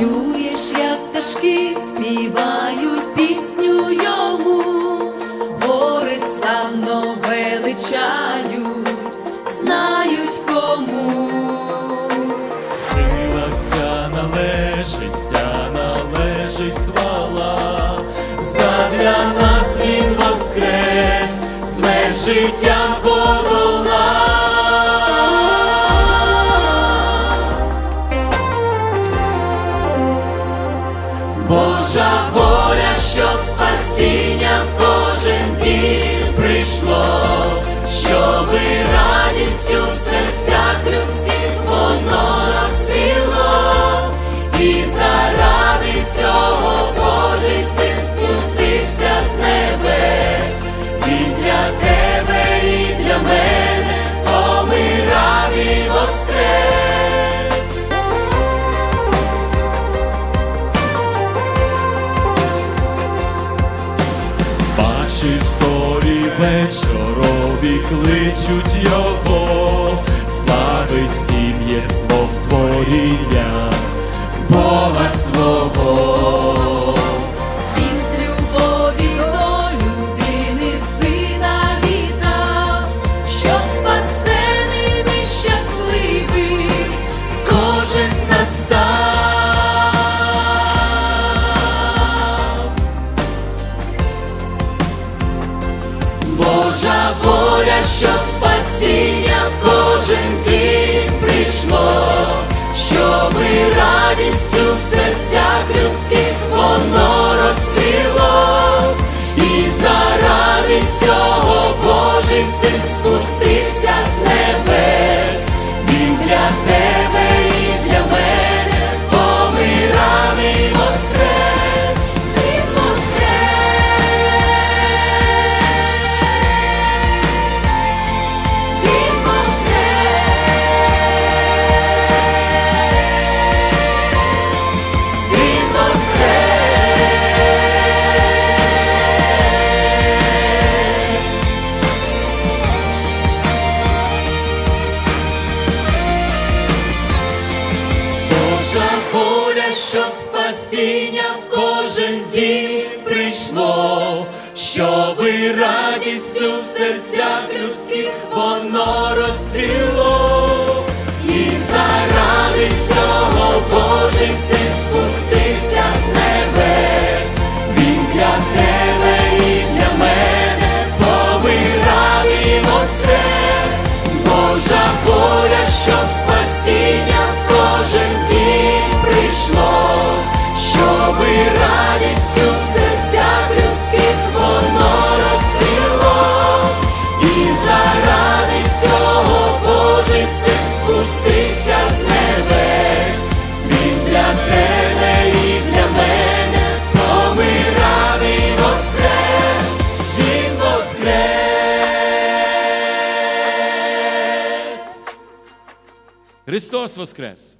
Чуєш, як пташки співають пісню йому, гори славно величають, знають кому. Сила вся належить, вся належить хвала, задля нас він воскрес, смерть життям подолав. Божа воля, щоб спасіння в кожен дім прийшло, вечорові кличуть його, славить сім'єством творіння Божа воля, щоб спасіння в кожен дім прийшло, щоби радістю в серцях людських воно розсвіло, і заради цього Божий син Божа воля, щоб спасіння в кожен дім прийшло, щоби радістю в серцях людських воно розсвіло, І заради цього Божий син спустився з небес. Помирав і воскрес. Він воскрес. Христос Воскрес!